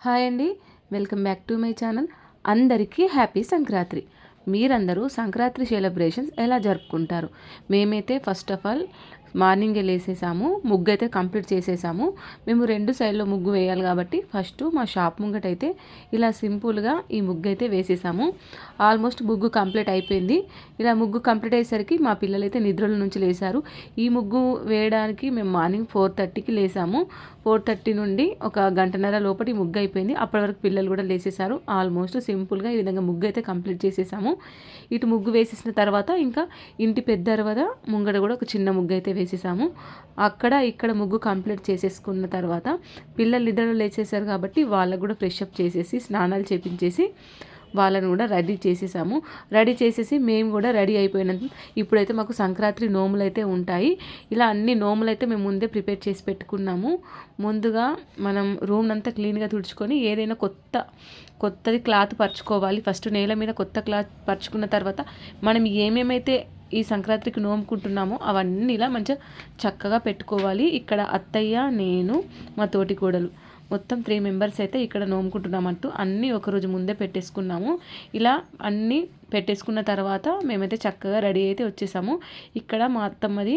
Hi అండి. Welcome back to my channel. అందరికీ happy Sankranti. మీరందరూ సంక్రాంతి సెలబ్రేషన్స్ ఎలా జరుపుకుంటారు? మేమైతే ఫస్ట్ ఆఫ్ ఆల్ మార్నింగే లేసేసాము ముగ్గు అయితే కంప్లీట్ చేసేసాము. మేము రెండు సైడ్లో ముగ్గు వేయాలి కాబట్టి ఫస్ట్ మా షాప్ ముంగటైతే ఇలా సింపుల్గా ఈ ముగ్గు అయితే వేసేసాము. ఆల్మోస్ట్ ముగ్గు కంప్లీట్ అయిపోయింది. ఇలా ముగ్గు కంప్లీట్ అయ్యేసరికి మా పిల్లలైతే నిద్రల నుంచి లేసారు. ఈ ముగ్గు వేయడానికి మేము మార్నింగ్ ఫోర్ థర్టీకి లేసాము. ఫోర్ థర్టీ నుండి ఒక గంటన్నర లోపటి ముగ్గు అయిపోయింది. అప్పటి వరకు పిల్లలు కూడా లేసేసారు. ఆల్మోస్ట్ సింపుల్గా ఈ విధంగా ముగ్గు అయితే కంప్లీట్ చేసేసాము. ఇటు ముగ్గు వేసేసిన తర్వాత ఇంకా ఇంటి పెద్ద తర్వాత ముంగడ కూడా ఒక చిన్న ముగ్గు అయితే వేసేసాము. అక్కడ ఇక్కడ ముగ్గు కంప్లీట్ చేసేసుకున్న తర్వాత పిల్లలు నిద్రలో లేచేసారు కాబట్టి వాళ్ళకు కూడా ఫ్రెష్ అప్ చేసేసి స్నానాలు చేపించేసి వాళ్ళను కూడా రెడీ చేసేసాము. రెడీ చేసేసి మేము కూడా రెడీ అయిపోయినంత ఇప్పుడైతే మాకు సంక్రాంతి నోములు అయితే ఉంటాయి. ఇలా అన్ని నోములు అయితే మేము ముందే ప్రిపేర్ చేసి పెట్టుకున్నాము. ముందుగా మనం రూమ్ అంతా క్లీన్గా తుడుచుకొని ఏదైనా కొత్త కొత్తది క్లాత్ పరుచుకోవాలి. ఫస్ట్ నేల మీద కొత్త క్లాత్ పరుచుకున్న తర్వాత మనం ఏమేమైతే ఈ సంక్రాంతికి నోముకుంటున్నామో అవన్నీ ఇలా మంచిగా చక్కగా పెట్టుకోవాలి. ఇక్కడ అత్తయ్య నేను మా తోటి కోడలు. మొత్తం త్రీ మెంబర్స్ అయితే ఇక్కడ నోముకుంటున్నామంటూ అన్నీ ఒకరోజు ముందే పెట్టేసుకున్నాము. ఇలా అన్నీ పెట్టేసుకున్న తర్వాత మేమైతే చక్కగా రెడీ అయితే వచ్చేసాము. ఇక్కడ మా అత్తమ్మది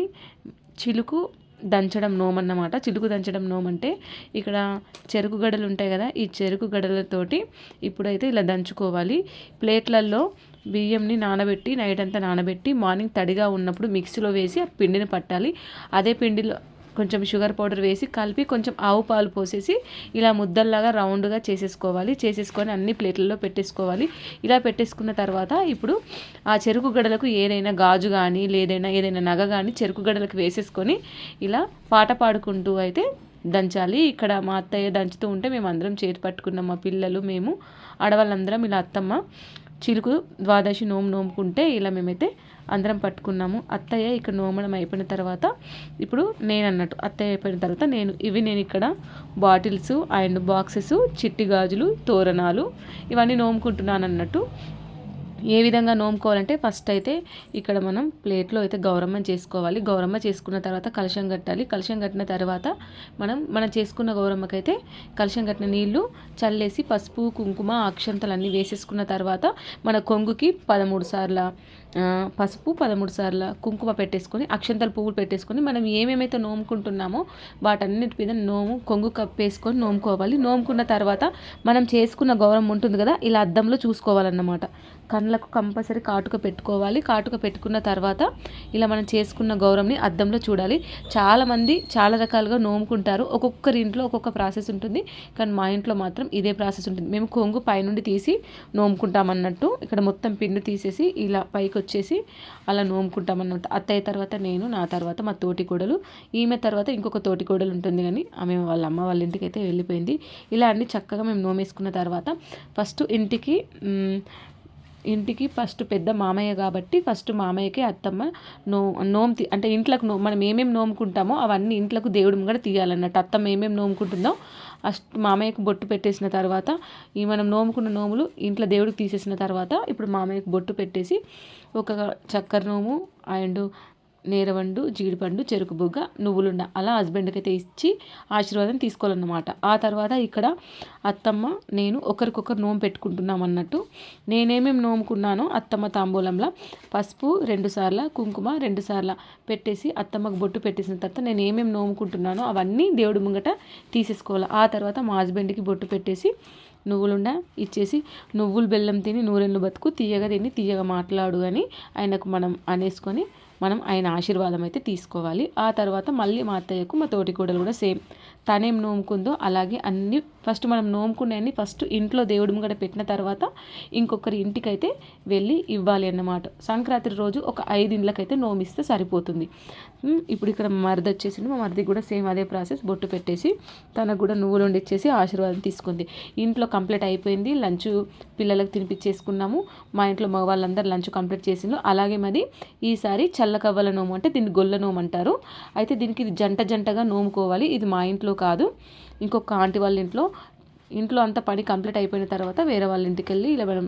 చిలుకు దంచడం నోమన్నమాట. చిలుకు దంచడం నోమంటే ఇక్కడ చెరుకు గడలు ఉంటాయి కదా ఈ చెరుకు గడలతోటి ఇప్పుడైతే ఇలా దంచుకోవాలి. ప్లేట్లలో బియ్యంని నానబెట్టి నైట్ అంతా నానబెట్టి మార్నింగ్ తడిగా ఉన్నప్పుడు మిక్సీలో వేసి ఆ పిండిని పట్టాలి. అదే పిండిలో కొంచెం షుగర్ పౌడర్ వేసి కలిపి కొంచెం ఆవు పాలు పోసేసి ఇలా ముద్దల్లాగా రౌండ్గా చేసేసుకోవాలి. చేసేసుకొని అన్ని ప్లేట్లలో పెట్టేసుకోవాలి. ఇలా పెట్టేసుకున్న తర్వాత ఇప్పుడు ఆ చెరుకు గడలకు ఏదైనా గాజు కానీ లేదైనా ఏదైనా నగ కానీ చెరుకు గడలకు వేసేసుకొని ఇలా పాట పాడుకుంటూ అయితే దంచాలి. ఇక్కడ మా అత్తయ్య దంచుతూ ఉంటే మేము అందరం చేతి పట్టుకున్నాం. మా పిల్లలు మేము ఆడవాళ్ళందరం ఇలా అత్తమ్మ చిలుకు ద్వాదశి నోము నోముకుంటే ఇలా మేమైతే అందరం పట్టుకున్నాము. అత్తయ్య ఇక్కడ నోమడం అయిపోయిన తర్వాత ఇప్పుడు నేను అన్నట్టు అత్తయ్య అయిపోయిన తర్వాత నేను ఇవి నేను ఇక్కడ బాటిల్స్ అండ్ బాక్సెస్ చిట్టి గాజులు తోరణాలు ఇవన్నీ నోముకుంటున్నాను అన్నట్టు ఏ విధంగా నోముకోవాలంటే ఫస్ట్ అయితే ఇక్కడ మనం ప్లేట్లో అయితే గౌరమ్మ చేసుకోవాలి. గౌరమ్మ చేసుకున్న తర్వాత కలశం కట్టాలి. కలశం కట్టిన తర్వాత మనం మనం చేసుకున్న గౌరమ్మకైతే కలశం కట్టిన నీళ్ళు చల్లేసి పసుపు కుంకుమ అక్షంతలు అన్నీ వేసేసుకున్న తర్వాత మన కొంగుకి పదమూడు సార్ల పసుపు పదమూడు సార్ల కుంకుమ పెట్టేసుకొని అక్షంతలు పువ్వులు పెట్టేసుకొని మనం ఏమేమైతే నోముకుంటున్నామో వాటన్నిటి మీద నోము కొంగు కప్పేసుకొని నోముకోవాలి. నోముకున్న తర్వాత మనం చేసుకున్న గౌరవం ఉంటుంది కదా ఇలా అద్దంలో చూసుకోవాలన్నమాట. కళ్ళకు కంపల్సరీ కాటుక పెట్టుకోవాలి. కాటుక పెట్టుకున్న తర్వాత ఇలా మనం చేసుకున్న గౌరవంని అద్దంలో చూడాలి. చాలామంది చాలా రకాలుగా నోముకుంటారు. ఒక్కొక్కరి ఇంట్లో ఒక్కొక్క ప్రాసెస్ ఉంటుంది. కానీ మా ఇంట్లో మాత్రం ఇదే ప్రాసెస్ ఉంటుంది. మేము కొంగు పైనుండి తీసి నోముకుంటామన్నట్టు ఇక్కడ మొత్తం పిండి తీసేసి ఇలా పైకి వచ్చేసి అలా నోముకుంటామన్నట్టు. అత్తయ్య తర్వాత నేను నా తర్వాత మా తోటి కోడలు. ఈమె తర్వాత ఇంకొక తోటి కోడలు ఉంటుంది కానీ ఆమె వాళ్ళ అమ్మ వాళ్ళ ఇంటికి అయితే వెళ్ళిపోయింది. ఇలా అన్ని చక్కగా మేము నోమేసుకున్న తర్వాత ఫస్ట్ ఇంటికి ఇంటికి ఫస్ట్ పెద్ద మామయ్య కాబట్టి ఫస్ట్ మామయ్యకి అత్తమ్మ నో నోము అంటే ఇంట్లోకి నో మనం ఏమేమి నోముకుంటామో అవన్నీ ఇంట్లోకి దేవుడు కూడా తీయాలన్నట్టు అత్తమ్మ ఏమేమి నోముకుంటుందో ఫస్ట్ మామయ్యకు బొట్టు పెట్టేసిన తర్వాత ఈ మనం నోముకున్న నోములు ఇంట్లో దేవుడికి తీసేసిన తర్వాత ఇప్పుడు మామయ్యకు బొట్టు పెట్టేసి ఒక చక్కెర నోము అండ్ నేరవండు జీడిపండు చెరుకు బుగ్గ నువ్వులుండ అలా హస్బెండ్కి అయితే ఇచ్చి ఆశీర్వాదం తీసుకోవాలన్నమాట. ఆ తర్వాత ఇక్కడ అత్తమ్మ నేను ఒకరికొకరు నోము పెట్టుకుంటున్నాం అన్నట్టు. నేనేమేమి నోముకున్నానో అత్తమ్మ తాంబూలంలో పసుపు రెండుసార్ల కుంకుమ రెండుసార్ల పెట్టేసి అత్తమ్మకు బొట్టు పెట్టేసిన తర్వాత నేను ఏమేమి నోముకుంటున్నానో అవన్నీ దేవుడి ముంగట తీసేసుకోవాలి. ఆ తర్వాత మా హస్బెండ్కి బొట్టు పెట్టేసి నువ్వులుండ ఇచ్చేసి నువ్వులు బెల్లం తిని నూరెళ్ళు బతుకు తీయగా తిని తీయగా మాట్లాడు అని ఆయనకు మనం అనేసుకొని మనం ఆయన ఆశీర్వాదం అయితే తీసుకోవాలి. ఆ తర్వాత మళ్ళీ మా అత్తయ్యకు మా తోటి కూడలు కూడా సేమ్. తనేం నోముకుందో అలాగే అన్ని ఫస్ట్ మనం నోముకునేవన్నీ ఫస్ట్ ఇంట్లో దేవుడి ముంగడ పెట్టిన తర్వాత ఇంకొకరి ఇంటికైతే వెళ్ళి ఇవ్వాలి అన్నమాట. సంక్రాంతి రోజు ఒక ఐదు ఇండ్లకైతే నోమిస్తే సరిపోతుంది. ఇప్పుడు ఇక్కడ మరిది వచ్చేసింది మా మరిది కూడా సేమ్ అదే ప్రాసెస్. బొట్టు పెట్టేసి తనకు కూడా నువ్వులు వండిచ్చేసి ఆశీర్వాదం తీసుకుంది. ఇంట్లో కంప్లీట్ అయిపోయింది. లంచ్ పిల్లలకు తినిపించేసుకున్నాము. మా ఇంట్లో మగవాళ్ళందరూ లంచ్ కంప్లీట్ చేసిండ్రు. అలాగే మరి ఈసారి చల్లకవ్వల నోము అంటే దీన్ని గొల్ల నోము అంటారు. అయితే దీనికి ఇది జంట జంటగా నోముకోవాలి. ఇది మా ఇంట్లో కాదు. ఇంకొక ఆంటీ వాళ్ళ ఇంట్లో. ఇంట్లో అంత పని కంప్లీట్ అయిపోయిన తర్వాత వేరే వాళ్ళ ఇంటికి వెళ్ళి ఇలా మనం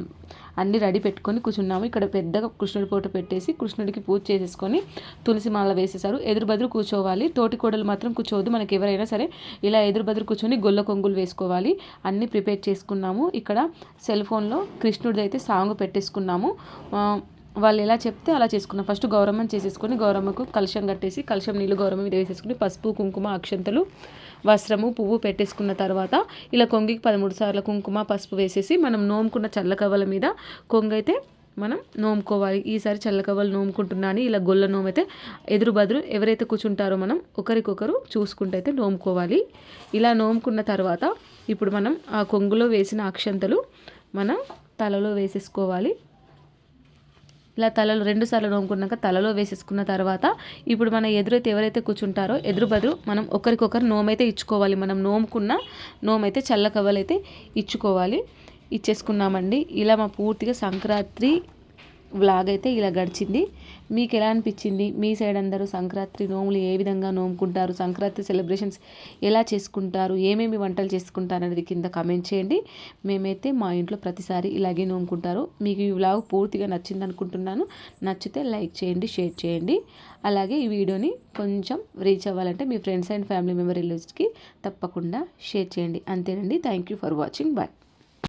అన్నీ రెడీ పెట్టుకొని కూర్చున్నాము. ఇక్కడ పెద్దగా కృష్ణుడి ఫోటో పెట్టేసి కృష్ణుడికి పూజ చేసేసుకొని తులసి మాల వేసేసారు ఎదురు బదురు కూర్చోవాలి. తోటి కోడలు మాత్రం కూర్చోవద్దు. మనకి ఎవరైనా సరే ఇలా ఎదురు బదురు కూర్చొని గొల్ల కొంగులు వేసుకోవాలి. అన్నీ ప్రిపేర్ చేసుకున్నాము. ఇక్కడ సెల్ ఫోన్లో కృష్ణుడిది అయితే సాంగ్ పెట్టేసుకున్నాము. వాళ్ళు ఎలా చెప్తే అలా చేసుకున్నాం. ఫస్ట్ గౌరమ్మని చేసేసుకొని గౌరమ్మకు కలశం కట్టేసి కలశం నీళ్ళు గౌరమ్మ మీద వేసేసుకుని పసుపు కుంకుమ అక్షంతలు వస్త్రము పువ్వు పెట్టేసుకున్న తర్వాత ఇలా కొంగికి పదమూడు సార్లు కుంకుమ పసుపు వేసేసి మనం నోముకున్న చల్లకవ్వల మీద కొంగైతే మనం నోముకోవాలి. ఈసారి చల్లకవ్వలు నోముకుంటున్నా అని ఇలా గొల్ల నోమైతే ఎదురు బదురు ఎవరైతే కూర్చుంటారో మనం ఒకరికొకరు చూసుకుంటూ అయితే నోముకోవాలి. ఇలా నోముకున్న తర్వాత ఇప్పుడు మనం ఆ కొంగులో వేసిన అక్షంతలు మనం తలలో వేసేసుకోవాలి. ఇలా తలలో రెండు సార్లు నోముకున్నాక తలలో వేసేసుకున్న తర్వాత ఇప్పుడు మన ఎదురైతే ఎవరైతే కూర్చుంటారో ఎదురు బదురు మనం ఒకరికొకరు నోమైతే ఇచ్చుకోవాలి. మనం నోముకున్న నోమైతే చల్ల కవ్వలైతే ఇచ్చుకోవాలి. ఇచ్చేసుకున్నామండి. ఇలా మా పూర్తిగా సంక్రాంతి వ్లాగ్ అయితే ఇలా గడిచింది. మీకు ఎలా అనిపించింది? మీ సైడ్ అందరూ సంక్రాంతి నోములు ఏ విధంగా నోముకుంటారు? సంక్రాంతి సెలబ్రేషన్స్ ఎలా చేసుకుంటారు? ఏమేమి వంటలు చేసుకుంటారు అనేది కింద కమెంట్ చేయండి. మేమైతే మా ఇంట్లో ప్రతిసారి ఇలాగే నోముకుంటారు. మీకు ఈ వ్లాగ్ పూర్తిగా నచ్చింది అనుకుంటున్నాను. నచ్చితే లైక్ చేయండి షేర్ చేయండి. అలాగే ఈ వీడియోని కొంచెం రీచ్ అవ్వాలంటే మీ ఫ్రెండ్స్ అండ్ ఫ్యామిలీ మెంబర్ రిలేటివ్స్కి తప్పకుండా షేర్ చేయండి. అంతేనండి. Thank you for watching. Bye.